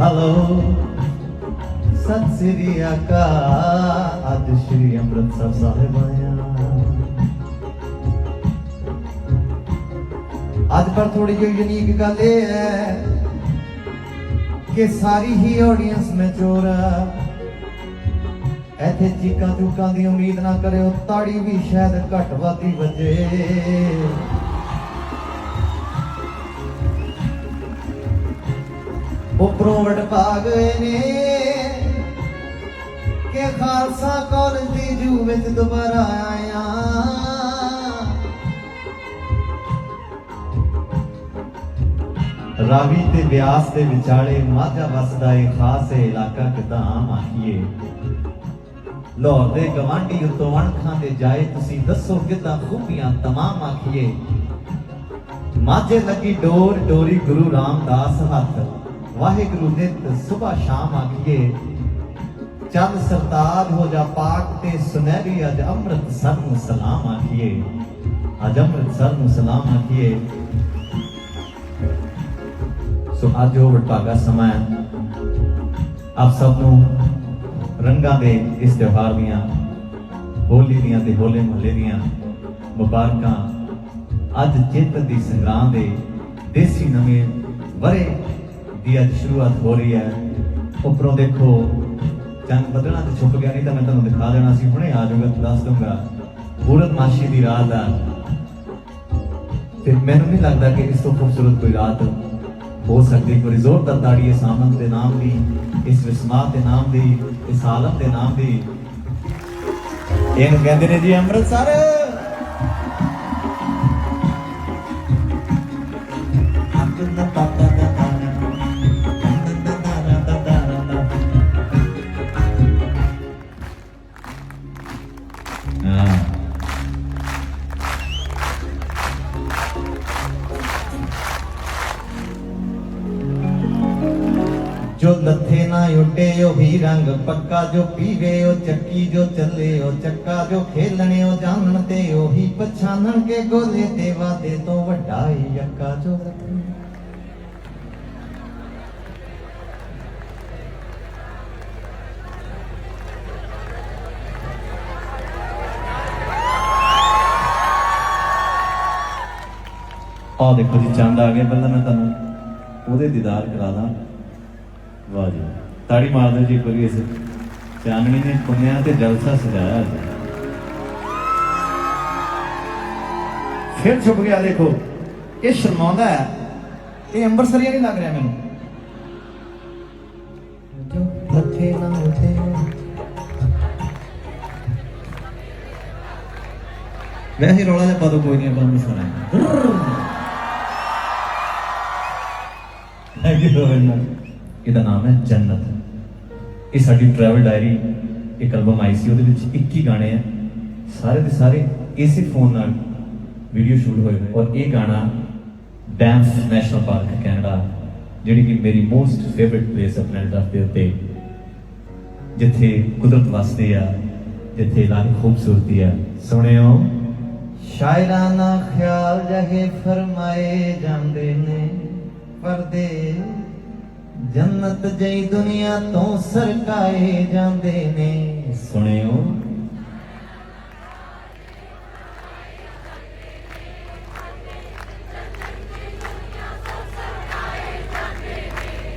Hello Sat Sri ਅਕਾਲ ਅੱਜ ਸ਼੍ਰੀ ਅੰਮ੍ਰਿਤਸਰ ਸਾਹਿਬ ਆਇਆ ਅੱਜ ਪਰ ਥੋੜੀ ਜਿਹੀ ਯੂਨੀਕ ਗੱਲ ਇਹ ਹੈ ਕਿ ਸਾਰੀ ਹੀ ਆਡੀਅנס ਮੈਚੁਰ ਚੋਰ ਇੱਥੇ ਚੀਕਾਂ ਚੂਕਾਂ ਦੀ ਉਮੀਦ ਨਾ ਕਰਿਓ, ਤਾੜੀ ਵੀ ਸ਼ਾਇਦ ਘੱਟ ਵਾਦੀ ਵੱਜੇ। ਉਪਰੋਂ ਪਾ ਗਏ ਨੇ ਕਿ ਖਾਲਸਾ ਕਾਲਜ ਦੀ ਜੂ ਵਿੱਚ ਦੁਬਾਰਾ ਆਇਆ। ਰਾਵੀ ਤੇ ਬਿਆਸ ਦੇ ਵਿਚਾਲੇ ਮਾਝਾ ਵਸਦਾ ਏ ਖਾਸ ਏ ਇਲਾਕਾ ਕਿਦਾਂ ਆਮ ਆਖੀਏ? ਲਾਹੌਰ ਦੇ ਗਵਾਂਢੀ ਉਤੋਂ ਅਣਖਾਂ ਤੇ ਜਾਏ, ਤੁਸੀਂ ਦੱਸੋ ਕਿਦਾਂ ਖੂਬੀਆਂ ਤਮਾਮ ਆਖੀਏ? ਮਾਝੇ ਲੱਗੀ ਡੋਰ ਡੋਰੀ ਗੁਰੂ ਰਾਮਦਾਸ ਹੱਥ। ਵਾਹਿਗੁਰੂ ਨਿਤ ਸੁਬਾ ਸ਼ਾਮ ਆਖੀਏ, ਚੰਦ ਸਰਤਾਜ ਹੋ ਜਾ ਪਾਕ ਤੇ ਸੁਨਹਿਰੀ ਅਜ ਅੰਮ੍ਰਿਤਸਰ ਨੂੰ ਸਲਾਮ ਆਖੀਏ। ਅਜ ਅੰਮ੍ਰਿਤਸਰ ਨੂੰ ਸਲਾਮ ਆਖੀਏ। ਸੋ ਅੱਜ ਉਹ ਵਟਾਗਾ ਸਮਾਂ ਆਪ ਸਭ ਨੂੰ ਰੰਗਾਂ ਦੇ ਇਸ ਤਿਉਹਾਰ ਦੀਆਂ, ਹੋਲੀ ਦੀਆਂ ਤੇ ਹੋਲੇ ਮਹੱਲੇ ਦੀਆਂ ਮੁਬਾਰਕਾਂ, ਅੱਜ ਚੇਤ ਦੀ ਸੰਗਰਾਮ ਦੇ ਦੇਸੀ ਨਵੇਂ ਵਰੇ ਦੀ ਅੱਜ ਸ਼ੁਰੂਆਤ ਹੋ ਰਹੀ ਹੈ। ਉੱਪਰੋਂ ਦੇਖੋ ਚੰਦ ਬਦਲਣਾ ਤੇ ਛੁਪ ਗਿਆ ਨਹੀਂ ਤਾਂ ਮੈਂ ਤੁਹਾਨੂੰ ਦਿਖਾ ਦੇਣਾ ਸੀ। ਹੁਣੇ ਆ ਜਾਊਗਾ ਦੱਸ ਦੂੰਗਾ ਪੂਰਨ ਮਾਸ਼ੀ ਦੀ ਰਾਤ ਦਾ। ਤੇ ਮੈਨੂੰ ਨਹੀਂ ਲੱਗਦਾ ਕਿ ਇਸ ਤੋਂ ਖੂਬਸੂਰਤ ਕੋਈ ਰਾਤ ਹੋ ਸਕਦੀ। ਕੋਈ ਜ਼ੋਰ ਦਾ ਤਾੜੀ ਇਸ ਆਮਦ ਦੇ ਨਾਮ ਦੀ, ਇਸ ਵਿਸਮਾਤ ਦੇ ਨਾਮ ਦੀ, ਇਸ ਆਲਮ ਦੇ ਨਾਮ ਦੀ। ਇਹਨੂੰ ਕਹਿੰਦੇ ਨੇ ਜੀ ਅੰਮ੍ਰਿਤਸਰ। ਹਾਂ ਜੋ ਲੱਥੇ ਨਾ ਉੱਡੇ, ਉਹ ਵੀ ਰੰਗ ਪੱਕਾ ਜੋ ਪੀਵੇ, ਉਹ ਚੱਕੀ ਜੋ ਚੱਲੇ, ਉਹ ਚੱਕਾ ਜੋ ਖੇਲਣੇ, ਉਹ ਜਾਣਨ ਤੇ ਉਹੀ ਪਛਾਣਨ ਕੇ ਗੋਲੇ ਤੇ ਵਾਦੇ ਤੋਂ ਵੱਡਾ ਹੀ ਯੱਕਾ ਜੋ ਰੱਖੇ ਦੇਖੋ ਜੀ, ਚੰਦ ਆ ਗਿਆ ਪਹਿਲਾਂ ਮੈਂ ਤੁਹਾਨੂੰ ਉਹਦੇ ਦੀਦਾਰ ਕਰਾ ਦਾਂ। ਵਾਹ ਜੀ ਤਾੜੀ ਮਾਰ ਦਿਓ ਜੀ ਇੱਕ ਵਾਰੀ ਇਸ ਚਾਨਣੀ ਨੇ ਪੁੰਨਿਆ ਤੇ ਜਲਸਾ ਸਜਾਇਆ ਜੀ ਫਿਰ ਛੁਪ ਗਿਆ ਦੇਖੋ। ਇਹ ਸ਼ਰਮਾਉਂਦਾ ਹੈ। ਇਹ ਅੰਬਰਸਰੀਆ ਨਹੀਂ ਲੱਗ ਰਿਹਾ ਮੈਨੂੰ। ਜੋ ਨਾ ਉਠੇ। ਵੈਸੇ ਰੌਲਾ ਜਿਹਾ ਪਾ ਦੋ ਕੋਈ ਨਹੀਂ ਆਪਾਂ ਨੂੰ ਸੁਣਾਏ ਥੈਂਕ ਯੂ ਵੈਰੀ ਮਚ ਇਹਦਾ ਨਾਮ ਹੈ ਜੰਨਤ। ਇਹ ਸਾਡੀ ਟਰੈਵਲ ਡਾਇਰੀ ਇੱਕ ਐਲਬਮ ਆਈ ਸੀ, ਉਹਦੇ ਵਿੱਚ 21 ਗਾਣੇ ਆ। ਸਾਰੇ ਦੇ ਸਾਰੇ ਇਸੇ ਫੋਨ ਨਾਲ ਵੀਡੀਓ ਸ਼ੂਟ ਹੋਏ ਹੋਏ। ਔਰ ਇਹ ਗਾਣਾ ਬੈਂਫ ਨੈਸ਼ਨਲ ਪਾਰਕ ਕੈਨੇਡਾ ਜਿਹੜੀ ਕਿ ਮੇਰੀ ਮੋਸਟ ਫੇਵਰਿਟ ਪਲੇਸ ਹੈ ਪਲੈਨਟ ਅਰਥ ਦੇ ਉੱਤੇ। ਜਿੱਥੇ ਕੁਦਰਤ ਵਸਦੀ ਆ, ਜਿੱਥੇ ਇਲਾਹੀ ਖੂਬਸੂਰਤੀ ਆ। ਸੁਣਿਓ। ਸ਼ਾਇਰਾਨਾ ਖਿਆਲ ਜਹੇ ਫਰਮਾਏ ਜਾਂਦੇ ਨੇ ਪਰਦੇ। ਜੰਨਤ ਜਈ ਦੁਨੀਆ ਤੋਂ ਸਰਕਾਏ ਜਾਂਦੇ ਨੇ, ਸੁਣਿਓ।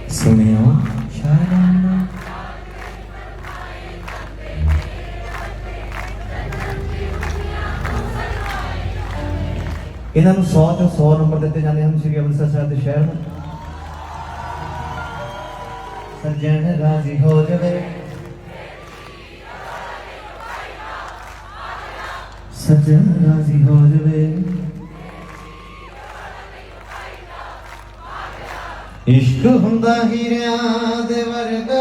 ਸੁਣਿਓ। ਸ਼ਾਇਰਾਨਾ ਇਹਨਾਂ ਨੂੰ 100 ਤੋਂ 100 ਨੰਬਰ ਦਿੱਤੇ ਜਾਂਦੇ ਹਨ, ਸ੍ਰੀ ਅੰਮ੍ਰਿਤਸਰ ਸਾਹਿਬ ਦੇ ਸ਼ਹਿਰ ਨੂੰ। ਸੱਜਣ ਰਾਜ਼ੀ ਹੋ ਜਾਵੇ। ਸੱਜਣ ਰਾਜ਼ੀ ਹੋ ਜਾਵੇ। ਇਸ਼ਕ ਹੁੰਦਾ ਹੀਰਿਆਂ ਦੇ ਵਰਗਾ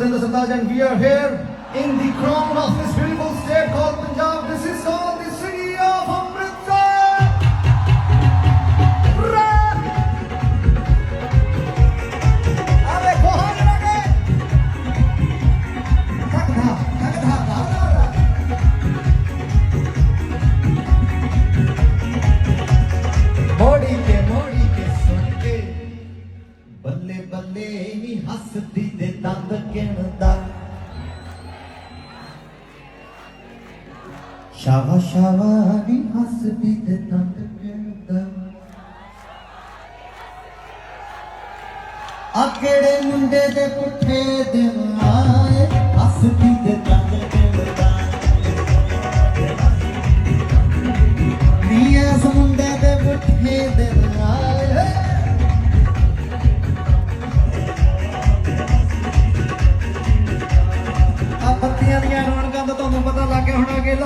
Dr. Satinder Sartaj and we are here in the crown of this ਸ਼ਾਵਾ ਸ਼ਾਵਾ ਨੀ ਹੱਸਦੀ ਮੁੰਡੇ ਦੇ ਪੁੱਠੇ ਦਿਨ ਹੱਸਦੀ ਦੇ ਦੰਦ ਗਿਣਦਾ ਨੀ ਇਸ ਦੇ ਪੁੱਠੇ ਦਿਨ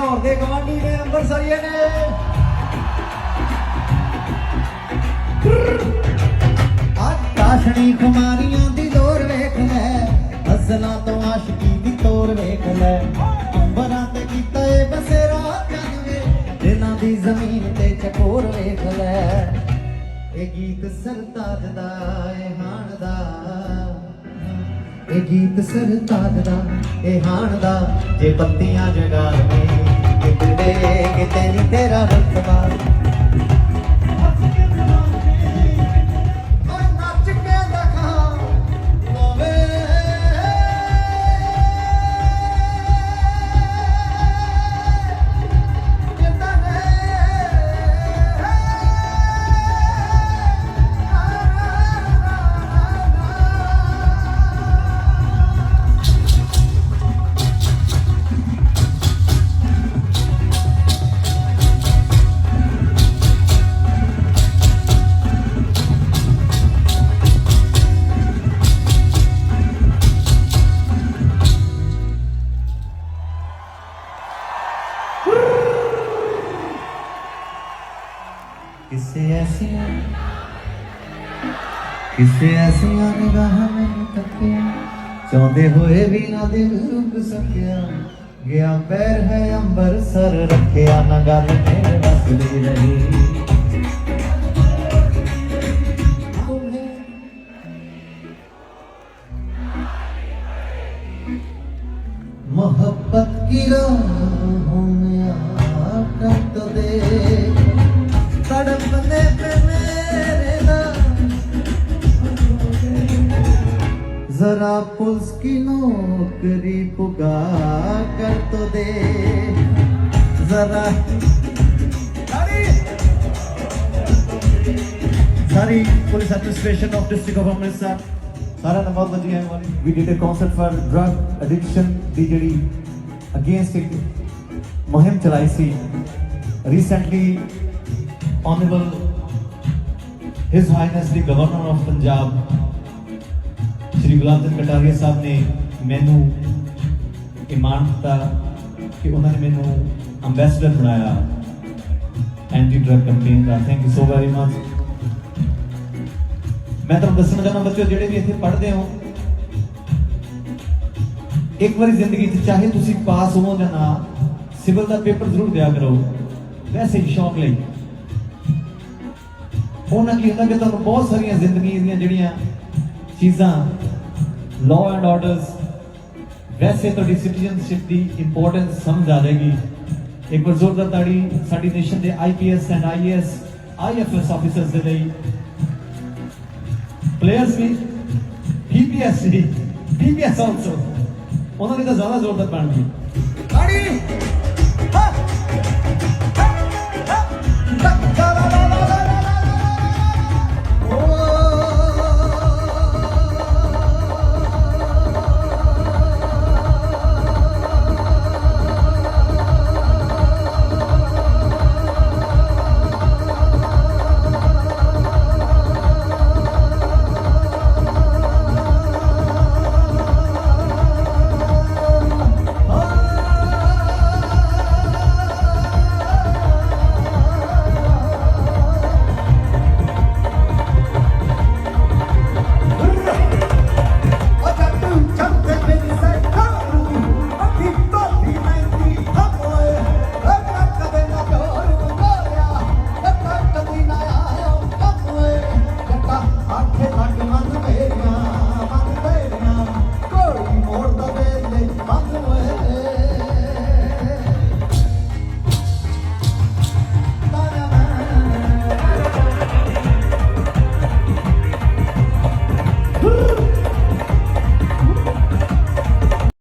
ਲਾਹੌਰ ਦੇ ਗਵਾਂਢੀ ਨੇ ਅੰਮ੍ਰਿਤਸਰੀਏ ਨੇ। ਅੱਜ ਕਾਸ਼ਣੀ ਦੀ ਲੋਰ ਵੇਖ ਲੈ, ਅਸਲਾਂ ਤੋਂ ਆਸ਼ਕੀ ਦੀ ਤੋਰ ਵੇਖ ਲੈ। ਅੰਬਰਾਂ ਤੇ ਕੀਤਾ ਏ ਬਸੇਰਾ ਚੰਗੇ ਦਿਲਾਂ ਦੀ ਜ਼ਮੀਨ ਤੇ ਚਕੋਰ ਵੇਖ ਲੈ। ਇਹ ਗੀਤ ਸਰਤਾਜ ਦਾ ਏ ਹਾਣ ਦਾ। ਇਹ ਗੀਤ ਸਰਤਾਜ ਦਾ, ਇਹ ਹਾਣ ਦਾ, ਜੇ ਪੱਤੀਆਂ ਜਗਾ ਕੇ ਕਿਤੇ ਕਿਤੇ ਤੇਰਾ ਰਤਬਾ। ਕਿਸੇ ਐਸੀਆਂ ਕਿਸੇ ਐਸੀਆਂ ਨਿਗਾਹਾਂ ਮੈਨੂੰ ਤੱਕਿਆ ਚਾਹੁੰਦੇ ਹੋਏ ਵੀ ਨਾ ਦਿਲ ਰੁਕ ਸਕਿਆ ਗਿਆ ਪੈਰ ਹੈ ਅੰਬਰ ਸਰ ਰੱਖਿਆ ਨਾ ਗੱਲ ਮੇਰੇ ਵਸਦੀ ਰਹੀ जरा पुलिस की नौकरी पुगा कर तो दे। जरा। सारी police administration of district of Amritsar सारा ना बहुत बढ़िया है हमारी। We did a concert for drug addiction दी जड़ी अगेंस्ट एक मुहिम चलाई सी। Recently honourable his highness the governor of Punjab Shri Gulam Chand Kataria Sahib ਨੇ ਮੈਨੂੰ ਇਮਾਨ ਦਿੱਤਾ ਕਿ ਉਹਨਾਂ ਨੇ ਮੈਨੂੰ ਅੰਬੈਸਡਰ ਬਣਾਇਆ anti drug campaign the. Thank you so very much ਮੈਂ ਤੁਹਾਨੂੰ ਦੱਸਣਾ ਚਾਹੁੰਦਾ ਬੱਚਿਓ, ਜਿਹੜੇ ਵੀ ਇੱਥੇ ਪੜ੍ਹਦੇ ਹੋ, ਇੱਕ ਵਾਰੀ ਜ਼ਿੰਦਗੀ 'ਚ ਚਾਹੇ ਤੁਸੀਂ ਪਾਸ ਹੋ ਜਾਂ ਨਾ, ਸਿਵਲ ਦਾ ਪੇਪਰ ਜ਼ਰੂਰ ਦਿਆ ਕਰੋ। ਵੈਸੇ ਹੀ ਸ਼ੌਕ ਲਈ। ਉਹਨਾਂ ਕੀ ਹੁੰਦਾ ਕਿ ਤੁਹਾਨੂੰ ਬਹੁਤ ਸਾਰੀਆਂ ਜ਼ਿੰਦਗੀ ਦੀਆਂ ਜਿਹੜੀਆਂ ਚੀਜ਼ਾਂ ਲਾਅ ਐਂਡ ਆਰਡਰਸ ਵੈਸੇ ਤੁਹਾਡੀ ਸਿਟੀਜ਼ਨਸ਼ਿਪ ਦੀ ਇੰਪੋਰਟੈਂਸ ਸਮਝ ਆ ਜਾਏਗੀ ਇੱਕ ਵਾਰ ਜ਼ੋਰਦਾਰ ਤਾੜੀ ਸਾਡੀ ਨੇਸ਼ਨ ਦੇ IPS and IS IFS officers ਦੇ ਲਈ ਪਲੇਅਰਸ ਵੀ ਪੀਪੀਐਸ ਵੀ ਪੀਪੀਐਸ ਆਲਸੋ ਉਹਨਾਂ ਨੇ ਤਾਂ ਜ਼ਿਆਦਾ ਜ਼ੋਰਦਾਰ ਪਾਣ ਦੀ ਤਾੜੀ ਹਾਂ ਹਾਂ ਹਾਂ